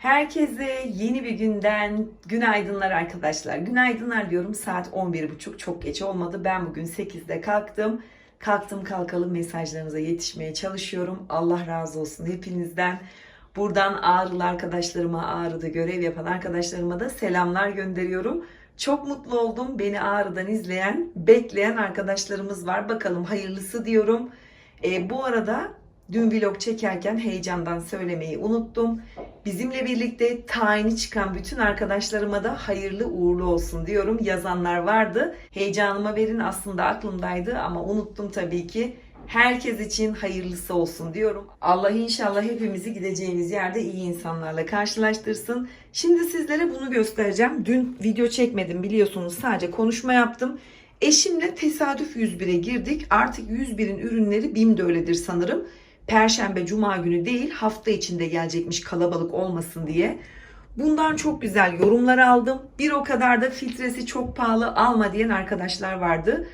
Herkese yeni bir günden günaydınlar arkadaşlar. Günaydınlar diyorum saat 11.30 çok geç olmadı. Ben bugün 8'de kalktım. Kalktım kalkalım mesajlarınıza yetişmeye çalışıyorum. Allah razı olsun hepinizden. Buradan Ağrılı arkadaşlarıma, Ağrı'da görev yapan arkadaşlarıma da selamlar gönderiyorum. Çok mutlu oldum. Beni Ağrı'dan izleyen, bekleyen arkadaşlarımız var. Bakalım hayırlısı diyorum. E, bu arada dün vlog çekerken heyecandan söylemeyi unuttum. Bizimle birlikte tayini çıkan bütün arkadaşlarıma da hayırlı uğurlu olsun diyorum. Yazanlar vardı. Heyecanıma verin aslında aklımdaydı ama unuttum tabii ki. Herkes için hayırlısı olsun diyorum. Allah inşallah hepimizi gideceğimiz yerde iyi insanlarla karşılaştırsın. Şimdi sizlere bunu göstereceğim. Dün video çekmedim biliyorsunuz sadece konuşma yaptım. Eşimle tesadüf 101'e girdik. Artık 101'in ürünleri BİM'de öyledir sanırım. Perşembe, cuma günü değil hafta içinde gelecekmiş kalabalık olmasın diye. Bundan çok güzel yorumlar aldım. Bir o kadar da filtresi çok pahalı alma diyen arkadaşlar vardı.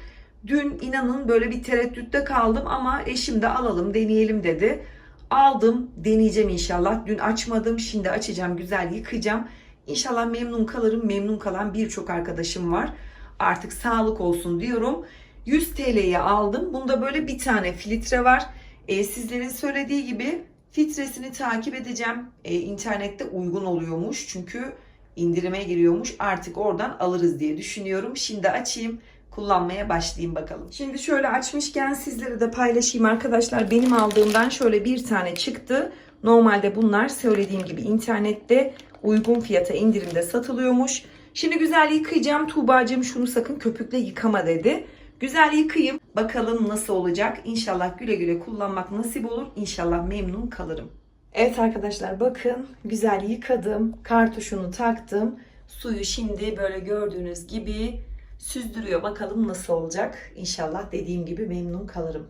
Dün inanın böyle bir tereddütte kaldım ama eşim de alalım deneyelim dedi. Aldım deneyeceğim inşallah. Dün açmadım şimdi açacağım güzel yıkayacağım. İnşallah memnun kalırım. Memnun kalan birçok arkadaşım var. Artık sağlık olsun diyorum. 100 TL'ye aldım. Bunda böyle bir tane filtre var. E, sizlerin söylediği gibi filtresini takip edeceğim. E, internette uygun oluyormuş. Çünkü indirime giriyormuş. Artık oradan alırız diye düşünüyorum. Şimdi açayım kullanmaya başlayayım bakalım. Şimdi şöyle açmışken sizlere de paylaşayım arkadaşlar. Benim aldığımdan şöyle bir tane çıktı. Normalde bunlar söylediğim gibi internette uygun fiyata indirimde satılıyormuş. Şimdi güzel yıkayacağım. Tuğbacığım şunu sakın köpükle yıkama dedi. Güzel yıkayayım. Bakalım nasıl olacak. İnşallah güle güle kullanmak nasip olur. İnşallah memnun kalırım. Evet arkadaşlar bakın güzel yıkadım. Kartuşunu taktım. Suyu şimdi böyle gördüğünüz gibi süzdürüyor. Bakalım nasıl olacak. İnşallah dediğim gibi memnun kalırım.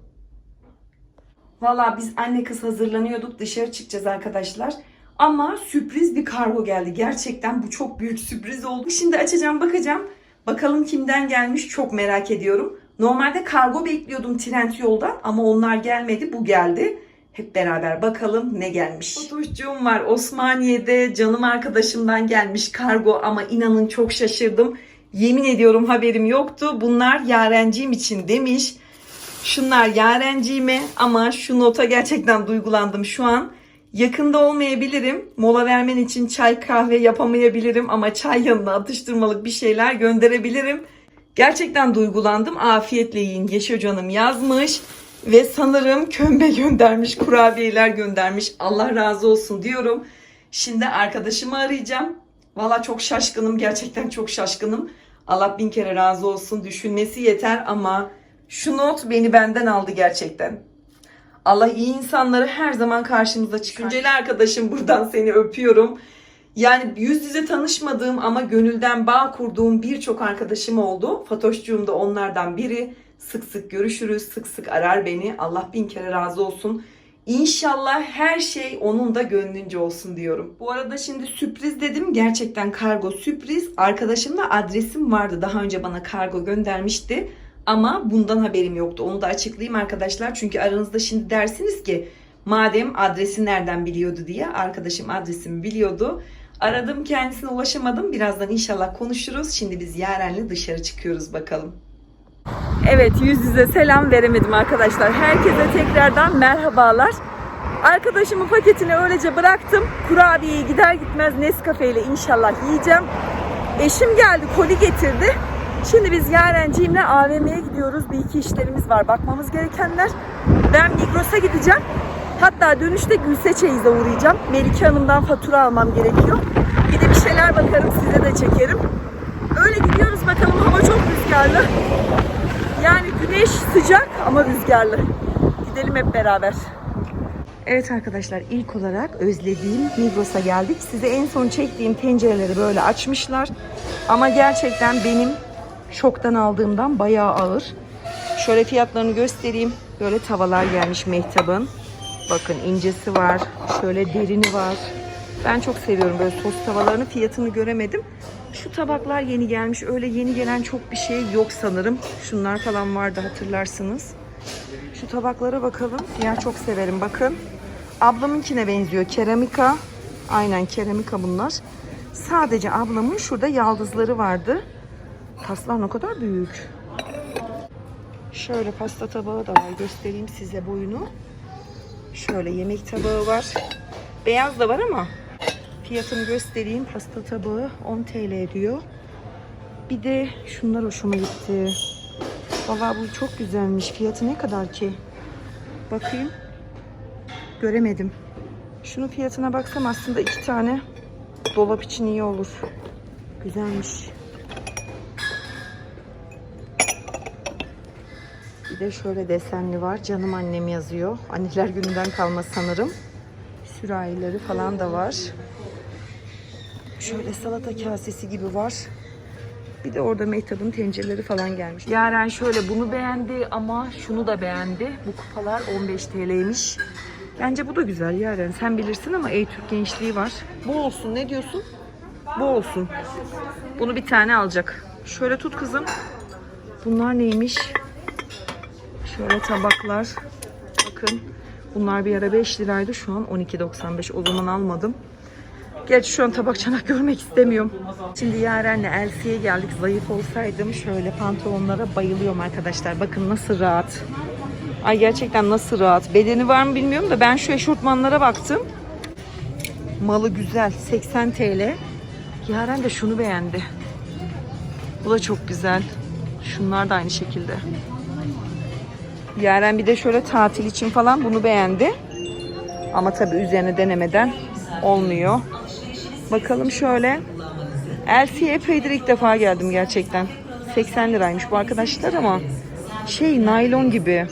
Valla biz anne kız hazırlanıyorduk. Dışarı çıkacağız arkadaşlar. Ama sürpriz bir kargo geldi. Gerçekten bu çok büyük sürpriz oldu. Şimdi açacağım bakacağım. Bakalım kimden gelmiş çok merak ediyorum. Normalde kargo bekliyordum Trend yoldan ama onlar gelmedi. Bu geldi. Hep beraber bakalım ne gelmiş. Fotoğrafçığım var Osmaniye'de canım arkadaşımdan gelmiş kargo ama inanın çok şaşırdım. Yemin ediyorum haberim yoktu. Bunlar yarenciğim için demiş. Şunlar yarenciğime ama şu nota gerçekten duygulandım şu an. Yakında olmayabilirim. Mola vermen için çay kahve yapamayabilirim ama çay yanına atıştırmalık bir şeyler gönderebilirim. Gerçekten duygulandım. Afiyetle yiyin. Yeşil canım yazmış. Ve sanırım kömbe göndermiş, kurabiyeler göndermiş. Allah razı olsun diyorum. Şimdi arkadaşımı arayacağım. Valla çok şaşkınım. Gerçekten çok şaşkınım. Allah bin kere razı olsun. Düşünmesi yeter ama şu not beni benden aldı gerçekten. Allah iyi insanları her zaman karşımıza çıkar. Güncel arkadaşım buradan seni öpüyorum. Yani yüz yüze tanışmadığım ama gönülden bağ kurduğum birçok arkadaşım oldu. Fatoşcuğum da onlardan biri. Sık sık görüşürüz, sık sık arar beni. Allah bin kere razı olsun. İnşallah her şey onun da gönlünce olsun diyorum. Bu arada şimdi sürpriz dedim. Gerçekten kargo sürpriz. Arkadaşımla adresim vardı. Daha önce bana kargo göndermişti. Ama bundan haberim yoktu. Onu da açıklayayım arkadaşlar. Çünkü aranızda şimdi dersiniz ki madem adresi nereden biliyordu diye. Arkadaşım adresimi biliyordu. Aradım kendisine ulaşamadım. Birazdan inşallah konuşuruz. Şimdi biz Yaren'le dışarı çıkıyoruz bakalım. Evet yüz yüze selam veremedim arkadaşlar. Herkese tekrardan merhabalar. Arkadaşımın paketini öylece bıraktım. Kurabiyeyi gider gitmez Nescafe ile inşallah yiyeceğim. Eşim geldi koli getirdi. Şimdi biz Yarenciğimle AVM'ye gidiyoruz. Bir iki işlerimiz var bakmamız gerekenler. Ben Migros'a gideceğim. Hatta dönüşte Gülse Çeyiz'e uğrayacağım. Melike Hanım'dan fatura almam gerekiyor. Bir de bir şeyler bakarım size de çekerim. Öyle gidiyoruz bakalım hava çok rüzgarlı. Yani güneş sıcak ama rüzgarlı. Gidelim hep beraber. Evet arkadaşlar ilk olarak özlediğim Migros'a geldik. Size en son çektiğim tencereleri böyle açmışlar. Ama gerçekten benim şoktan aldığımdan bayağı ağır. Şöyle fiyatlarını göstereyim. Böyle tavalar gelmiş Mehtap'ın. Bakın incesi var. Şöyle derini var. Ben çok seviyorum böyle sos tavalarını. Fiyatını göremedim. Şu tabaklar yeni gelmiş. Öyle yeni gelen çok bir şey yok sanırım. Şunlar falan vardı hatırlarsınız. Şu tabaklara bakalım. Siyah çok severim bakın. Ablamınkine benziyor. Keramika. Aynen keramika bunlar. Sadece ablamın şurada yaldızları vardı. Taslar ne kadar büyük. Şöyle pasta tabağı da var. Göstereyim size boyunu. Şöyle yemek tabağı var. Beyaz da var ama fiyatını göstereyim. Pasta tabağı 10 TL diyor. Bir de şunlar hoşuma gitti. Vallahi bu çok güzelmiş. Fiyatı ne kadar ki? Bakayım. Göremedim. Şunun fiyatına baksam aslında iki tane dolap için iyi olur. Güzelmiş. Bir de şöyle desenli var. Canım annem yazıyor. Anneler gününden kalma sanırım. Sürahileri falan da var. Şöyle salata kasesi gibi var. Bir de orada Mehtap'ın tencereleri falan gelmiş. Yaren şöyle bunu beğendi ama şunu da beğendi. Bu kupalar 15 TL'ymiş. Bence bu da güzel Yaren. Sen bilirsin ama Ey Türk gençliği var. Bu olsun. Ne diyorsun? Bu olsun. Bunu bir tane alacak. Şöyle tut kızım. Bunlar neymiş? Şöyle tabaklar. Bakın. Bunlar bir ara 5 liraydı. Şu an 12.95. O zaman almadım. Gerçi şu an tabak çanak görmek istemiyorum. Şimdi Yaren'le Elsie'ye geldik. Zayıf olsaydım şöyle pantolonlara bayılıyorum arkadaşlar. Bakın nasıl rahat. Ay gerçekten nasıl rahat. Bedeni var mı bilmiyorum da ben şu eşortmanlara baktım. Malı güzel. 80 TL. Yaren de şunu beğendi. Bu da çok güzel. Şunlar da aynı şekilde. Yaren bir de şöyle tatil için falan bunu beğendi. Ama tabii üzerine denemeden olmuyor. Bakalım şöyle. Elsie'ye epeydir ilk defa geldim gerçekten. 80 liraymış bu arkadaşlar ama şey naylon gibi.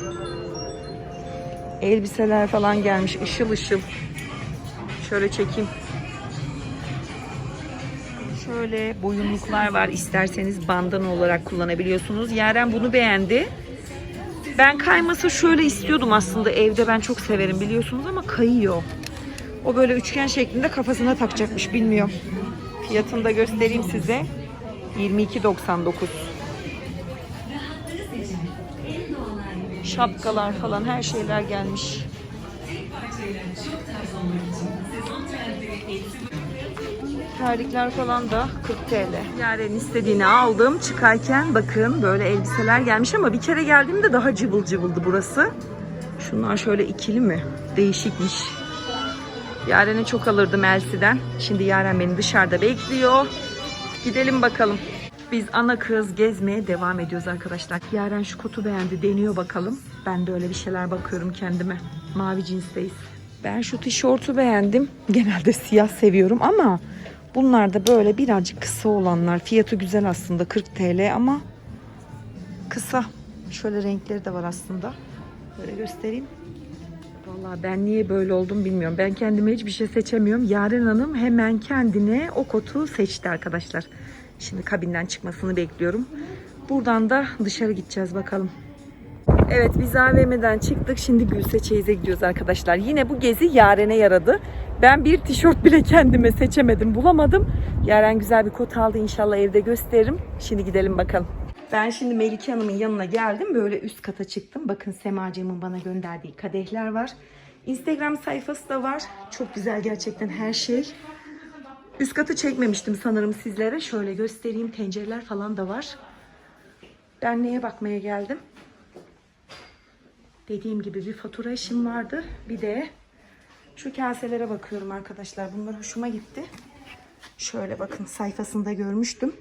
Elbiseler falan gelmiş ışıl ışıl. Şöyle çekeyim. Şöyle boyunluklar var. İsterseniz bandana olarak kullanabiliyorsunuz. Yaren bunu beğendi. Ben kayması şöyle istiyordum aslında. Evde ben çok severim biliyorsunuz ama kayıyor. O böyle üçgen şeklinde kafasına takacakmış bilmiyorum. Fiyatını da göstereyim size. 22.99. Şapkalar falan her şeyler gelmiş. Terlikler falan da 40 TL. Yaren'in istediğini aldım. Çıkarken bakın böyle elbiseler gelmiş ama bir kere geldiğimde daha cıvıl cıvıldı burası. Şunlar şöyle ikili mi? Değişikmiş. Yaren'e çok alırdım Elsie'den. Şimdi Yaren beni dışarıda bekliyor. Gidelim bakalım. Biz ana kız gezmeye devam ediyoruz arkadaşlar. Yaren şu kotu beğendi. Deniyor bakalım. Ben de öyle bir şeyler bakıyorum kendime. Mavi cinsteyiz. Ben şu tişörtü beğendim. Genelde siyah seviyorum ama bunlar da böyle birazcık kısa olanlar. Fiyatı güzel aslında 40 TL ama kısa. Şöyle renkleri de var aslında. Böyle göstereyim. Vallahi ben niye böyle oldum bilmiyorum. Ben kendime hiçbir şey seçemiyorum. Yaren Hanım hemen kendine o kotu seçti arkadaşlar. Şimdi kabinden çıkmasını bekliyorum. Buradan da dışarı gideceğiz bakalım. Evet biz AVM'den çıktık. Şimdi Gülse Çeyiz'e gidiyoruz arkadaşlar. Yine bu gezi Yaren'e yaradı. Ben bir tişört bile kendime seçemedim, bulamadım. Yaren güzel bir kot aldı. İnşallah evde gösteririm. Şimdi gidelim bakalım. Ben şimdi Melike Hanım'ın yanına geldim. Böyle üst kata çıktım. Bakın Semacığımın bana gönderdiği kadehler var. Instagram sayfası da var. Çok güzel gerçekten her şey. Üst katı çekmemiştim sanırım sizlere. Şöyle göstereyim. Tencereler falan da var. Ben neye bakmaya geldim? Dediğim gibi bir fatura işim vardı. Bir de şu kaselere bakıyorum arkadaşlar. Bunlar hoşuma gitti. Şöyle bakın sayfasında görmüştüm.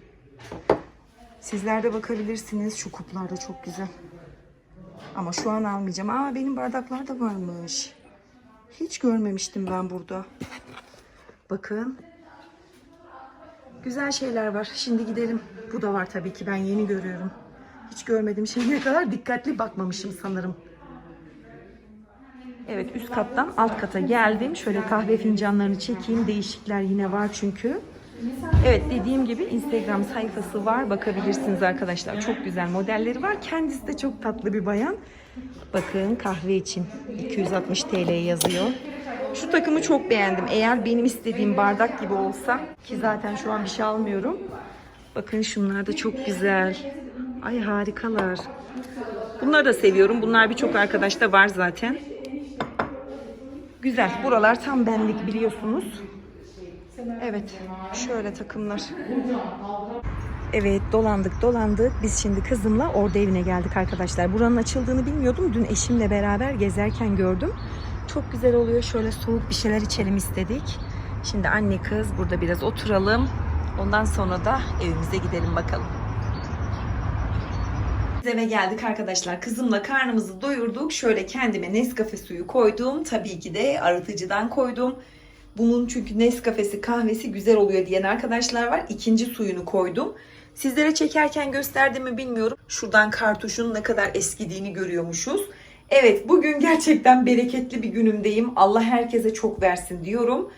Sizler de bakabilirsiniz. Şu kuplar da çok güzel. Ama şu an almayacağım. Aa benim bardaklar da varmış. Hiç görmemiştim ben burada. Bakın. Güzel şeyler var. Şimdi gidelim. Bu da var tabii ki. Ben yeni görüyorum. Hiç görmedim şimdiye kadar. Dikkatli bakmamışım sanırım. Evet üst kattan alt kata geldim. Şöyle kahve fincanlarını çekeyim. Değişikler yine var çünkü. Evet dediğim gibi Instagram sayfası var. Bakabilirsiniz arkadaşlar. Çok güzel modelleri var. Kendisi de çok tatlı bir bayan. Bakın kahve için 260 TL yazıyor. Şu takımı çok beğendim. Eğer benim istediğim bardak gibi olsa ki zaten şu an bir şey almıyorum. Bakın şunlar da çok güzel. Ay harikalar. Bunları da seviyorum. Bunlar birçok arkadaşta var zaten. Güzel. Buralar tam benlik biliyorsunuz. Evet, şöyle takımlar. Evet, dolandık dolandık. Biz şimdi kızımla orada evine geldik arkadaşlar. Buranın açıldığını bilmiyordum. Dün eşimle beraber gezerken gördüm. Çok güzel oluyor. Şöyle soğuk bir şeyler içelim istedik. Şimdi anne kız burada biraz oturalım. Ondan sonra da evimize gidelim bakalım. Eve geldik arkadaşlar. Kızımla karnımızı doyurduk. Şöyle kendime Nescafe suyu koydum. Tabii ki de arıtıcıdan koydum. Bunun çünkü Nescafe'si kahvesi güzel oluyor diyen arkadaşlar var. İkinci suyunu koydum. Sizlere çekerken gösterdim mi bilmiyorum. Şuradan kartuşun ne kadar eskidiğini görüyormuşuz. Evet bugün gerçekten bereketli bir günümdeyim. Allah herkese çok versin diyorum.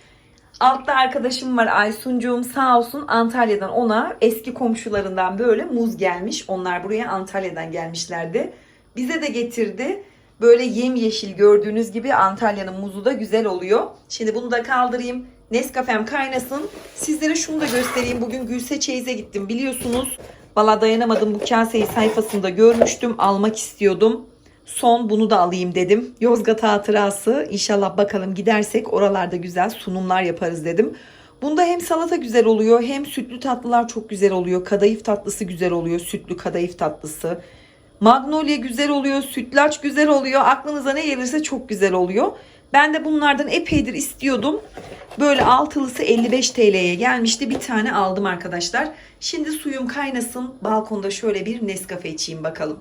Altta arkadaşım var Aysuncuğum sağ olsun Antalya'dan ona eski komşularından böyle muz gelmiş. Onlar buraya Antalya'dan gelmişlerdi. Bize de getirdi. Böyle yemyeşil gördüğünüz gibi Antalya'nın muzu da güzel oluyor. Şimdi bunu da kaldırayım. Nescafe'm kaynasın. Sizlere şunu da göstereyim. Bugün Gülse Çeyiz'e gittim biliyorsunuz. Valla dayanamadım bu kaseyi sayfasında görmüştüm. Almak istiyordum. Son bunu da alayım dedim. Yozgat hatırası. İnşallah bakalım gidersek oralarda güzel sunumlar yaparız dedim. Bunda hem salata güzel oluyor hem sütlü tatlılar çok güzel oluyor. Kadayıf tatlısı güzel oluyor. Sütlü kadayıf tatlısı. Magnolia güzel oluyor. Sütlaç güzel oluyor. Aklınıza ne gelirse çok güzel oluyor. Ben de bunlardan epeydir istiyordum. Böyle altılısı 55 TL'ye gelmişti. Bir tane aldım arkadaşlar. Şimdi suyum kaynasın. Balkonda şöyle bir Nescafe içeyim bakalım.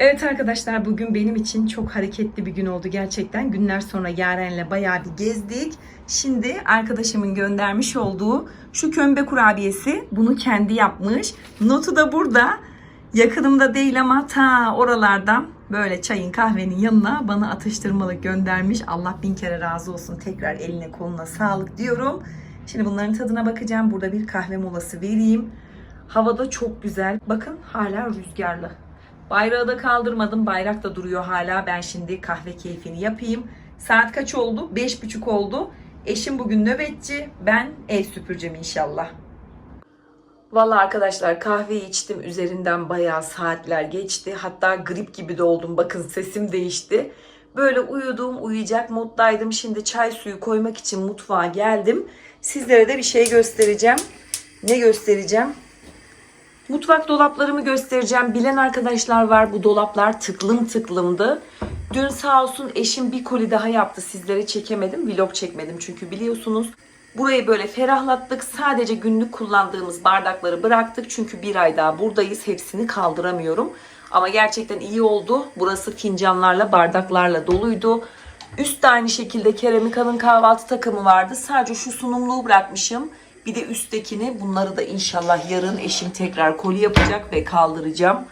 Evet arkadaşlar bugün benim için çok hareketli bir gün oldu gerçekten. Günler sonra Yaren'le bayağı bir gezdik. Şimdi arkadaşımın göndermiş olduğu şu kömbe kurabiyesi bunu kendi yapmış. Notu da burada. Yakınımda değil ama ta oralardan böyle çayın kahvenin yanına bana atıştırmalık göndermiş. Allah bin kere razı olsun. Tekrar eline koluna sağlık diyorum. Şimdi bunların tadına bakacağım. Burada bir kahve molası vereyim. Havada çok güzel. Bakın hala rüzgarlı. Bayrağı da kaldırmadım. Bayrak da duruyor hala. Ben şimdi kahve keyfini yapayım. Saat kaç oldu? Beş buçuk oldu. Eşim bugün nöbetçi. Ben ev süpüreceğim inşallah. Vallahi arkadaşlar kahveyi içtim. Üzerinden bayağı saatler geçti. Hatta grip gibi de oldum. Bakın sesim değişti. Böyle uyudum, uyuyacak moddaydım. Şimdi çay suyu koymak için mutfağa geldim. Sizlere de bir şey göstereceğim. Ne göstereceğim? Mutfak dolaplarımı göstereceğim. Bilen arkadaşlar var. Bu dolaplar tıklım tıklımdı. Dün sağ olsun eşim bir koli daha yaptı. Sizlere çekemedim. Vlog çekmedim çünkü biliyorsunuz. Burayı böyle ferahlattık. Sadece günlük kullandığımız bardakları bıraktık. Çünkü bir ay daha buradayız. Hepsini kaldıramıyorum. Ama gerçekten iyi oldu. Burası fincanlarla, bardaklarla doluydu. Üst de aynı şekilde Keramika'nın kahvaltı takımı vardı. Sadece şu sunumluğu bırakmışım. Bir de üsttekini bunları da inşallah yarın eşim tekrar koli yapacak ve kaldıracağım.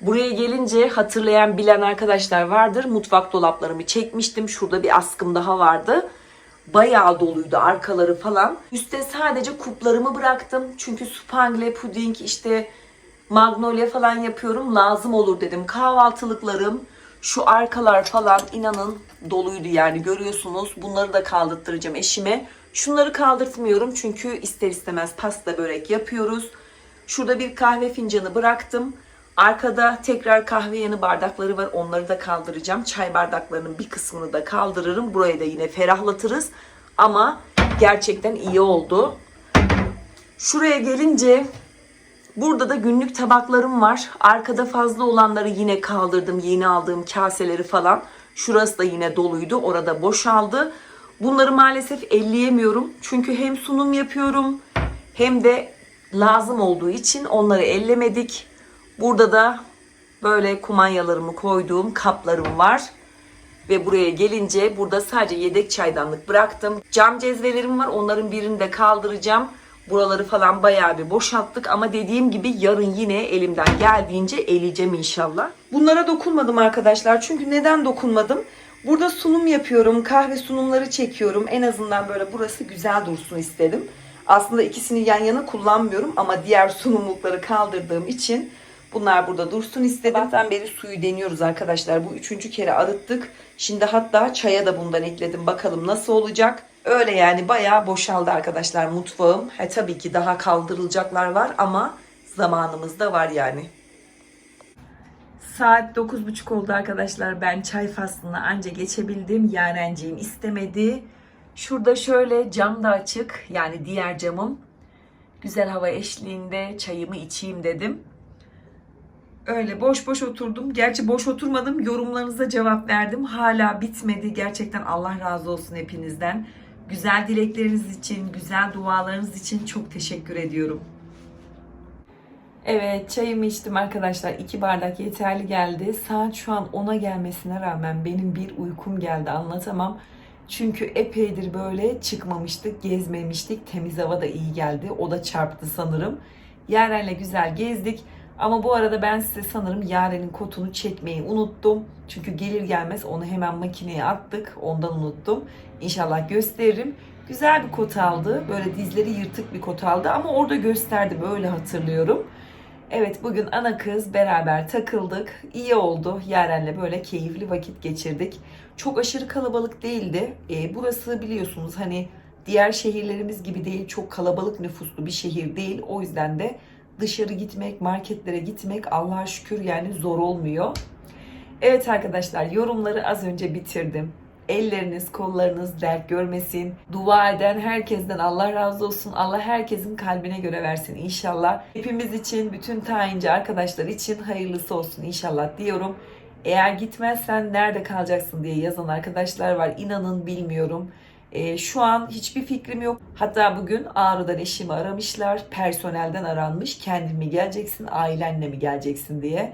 Buraya gelince hatırlayan bilen arkadaşlar vardır. Mutfak dolaplarımı çekmiştim. Şurada bir askım daha vardı. Bayağı doluydu arkaları falan. Üste sadece kuplarımı bıraktım. Çünkü spangle, puding, işte magnolia falan yapıyorum. Lazım olur dedim. Kahvaltılıklarım, şu arkalar falan inanın doluydu yani görüyorsunuz. Bunları da kaldırttıracağım eşime. Şunları kaldırtmıyorum çünkü ister istemez pasta börek yapıyoruz. Şurada bir kahve fincanı bıraktım. Arkada tekrar kahve yanı bardakları var. Onları da kaldıracağım. Çay bardaklarının bir kısmını da kaldırırım. Burayı da yine ferahlatırız. Ama gerçekten iyi oldu. Şuraya gelince burada da günlük tabaklarım var. Arkada fazla olanları yine kaldırdım. Yeni aldığım kaseleri falan. Şurası da yine doluydu. Orada boşaldı. Bunları maalesef elleyemiyorum. Çünkü hem sunum yapıyorum hem de lazım olduğu için onları ellemedik. Burada da böyle kumanyalarımı koyduğum kaplarım var. Ve buraya gelince burada sadece yedek çaydanlık bıraktım. Cam cezvelerim var. Onların birini de kaldıracağım. Buraları falan bayağı bir boşalttık ama dediğim gibi yarın yine elimden geldiğince eleyeceğim inşallah. Bunlara dokunmadım arkadaşlar. Çünkü neden dokunmadım? Burada sunum yapıyorum. Kahve sunumları çekiyorum. En azından böyle burası güzel dursun istedim. Aslında ikisini yan yana kullanmıyorum ama diğer sunumlukları kaldırdığım için bunlar burada dursun istedim. Zaten beri suyu deniyoruz arkadaşlar. Bu üçüncü kere arıttık. Şimdi hatta çaya da bundan ekledim. Bakalım nasıl olacak. Öyle yani bayağı boşaldı arkadaşlar mutfağım. He tabii ki daha kaldırılacaklar var ama zamanımız da var yani. Saat 9.30 oldu arkadaşlar. Ben çay faslına anca geçebildim. Yarenciğim istemedi. Şurada şöyle cam da açık yani diğer camım. Güzel hava eşliğinde çayımı içeyim dedim. Öyle boş boş oturdum. Gerçi boş oturmadım. Yorumlarınıza cevap verdim. Hala bitmedi. Gerçekten Allah razı olsun hepinizden. Güzel dilekleriniz için, güzel dualarınız için çok teşekkür ediyorum. Evet çayımı içtim arkadaşlar. iki bardak yeterli geldi. Saat şu an 10'a gelmesine rağmen benim bir uykum geldi anlatamam. Çünkü epeydir böyle çıkmamıştık, gezmemiştik. Temiz hava da iyi geldi. O da çarptı sanırım. Yaren'le güzel gezdik. Ama bu arada ben size sanırım Yaren'in kotunu çekmeyi unuttum. Çünkü gelir gelmez onu hemen makineye attık. Ondan unuttum. İnşallah gösteririm. Güzel bir kot aldı. Böyle dizleri yırtık bir kot aldı ama orada gösterdi. Böyle hatırlıyorum. Evet bugün ana kız beraber takıldık. İyi oldu. Yaren'le böyle keyifli vakit geçirdik. Çok aşırı kalabalık değildi. E, burası biliyorsunuz hani diğer şehirlerimiz gibi değil. Çok kalabalık nüfuslu bir şehir değil. O yüzden de dışarı gitmek, marketlere gitmek Allah'a şükür yani zor olmuyor. Evet arkadaşlar yorumları az önce bitirdim. Elleriniz, kollarınız dert görmesin. Dua eden herkesten Allah razı olsun. Allah herkesin kalbine göre versin inşallah. Hepimiz için, bütün tayinci arkadaşlar için hayırlısı olsun inşallah diyorum. Eğer gitmezsen nerede kalacaksın diye yazan arkadaşlar var. İnanın bilmiyorum. Ee, şu an hiçbir fikrim yok. Hatta bugün Ağrı'dan eşimi aramışlar. Personelden aranmış. Kendin mi geleceksin, ailenle mi geleceksin diye.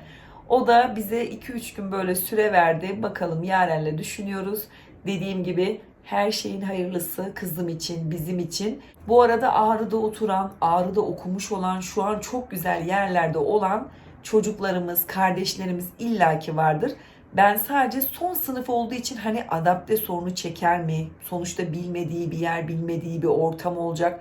O da bize 2-3 gün böyle süre verdi. Bakalım Yaren'le düşünüyoruz. Dediğim gibi her şeyin hayırlısı kızım için, bizim için. Bu arada Ağrı'da oturan, Ağrı'da okumuş olan, şu an çok güzel yerlerde olan çocuklarımız, kardeşlerimiz illaki vardır. Ben sadece son sınıf olduğu için hani adapte sorunu çeker mi? Sonuçta bilmediği bir yer, bilmediği bir ortam olacak.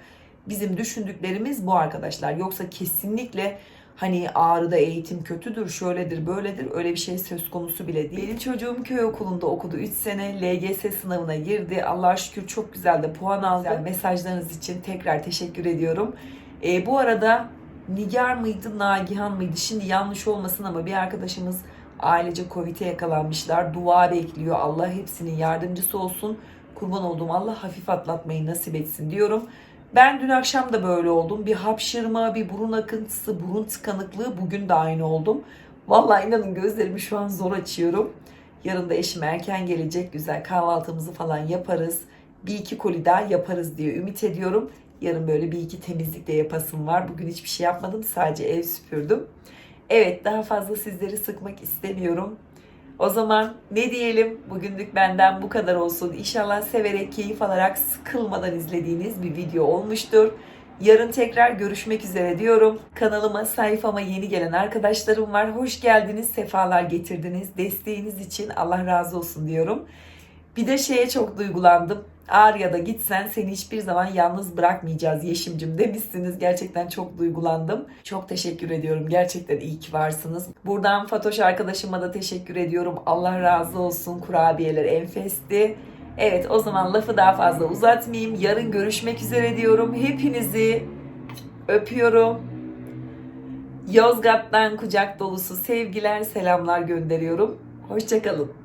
Bizim düşündüklerimiz bu arkadaşlar. Yoksa kesinlikle hani ağrıda eğitim kötüdür, şöyledir, böyledir öyle bir şey söz konusu bile değil. Benim çocuğum köy okulunda okudu 3 sene. LGS sınavına girdi. Allah'a şükür çok güzel de puan aldı. Mesajlarınız için tekrar teşekkür ediyorum. E, bu arada Nigar mıydı, Nagihan mıydı? Şimdi yanlış olmasın ama bir arkadaşımız ailece Covid'e yakalanmışlar. Dua bekliyor. Allah hepsinin yardımcısı olsun. Kurban olduğum Allah hafif atlatmayı nasip etsin diyorum. Ben dün akşam da böyle oldum. Bir hapşırma, bir burun akıntısı, burun tıkanıklığı bugün de aynı oldum. Vallahi inanın gözlerimi şu an zor açıyorum. Yarın da eşim erken gelecek. Güzel kahvaltımızı falan yaparız. Bir iki koli daha yaparız diye ümit ediyorum. Yarın böyle bir iki temizlik de yapasım var. Bugün hiçbir şey yapmadım. Sadece ev süpürdüm. Evet daha fazla sizleri sıkmak istemiyorum. O zaman ne diyelim bugünlük benden bu kadar olsun. İnşallah severek, keyif alarak, sıkılmadan izlediğiniz bir video olmuştur. Yarın tekrar görüşmek üzere diyorum. Kanalıma, sayfama yeni gelen arkadaşlarım var. Hoş geldiniz, sefalar getirdiniz. Desteğiniz için Allah razı olsun diyorum. Bir de şeye çok duygulandım. Ağrı'ya da gitsen seni hiçbir zaman yalnız bırakmayacağız Yeşimcim demişsiniz. Gerçekten çok duygulandım. Çok teşekkür ediyorum. Gerçekten iyi ki varsınız. Buradan Fatoş arkadaşıma da teşekkür ediyorum. Allah razı olsun. Kurabiyeler enfesti. Evet o zaman lafı daha fazla uzatmayayım. Yarın görüşmek üzere diyorum. Hepinizi öpüyorum. Yozgat'tan kucak dolusu sevgiler, selamlar gönderiyorum. Hoşçakalın.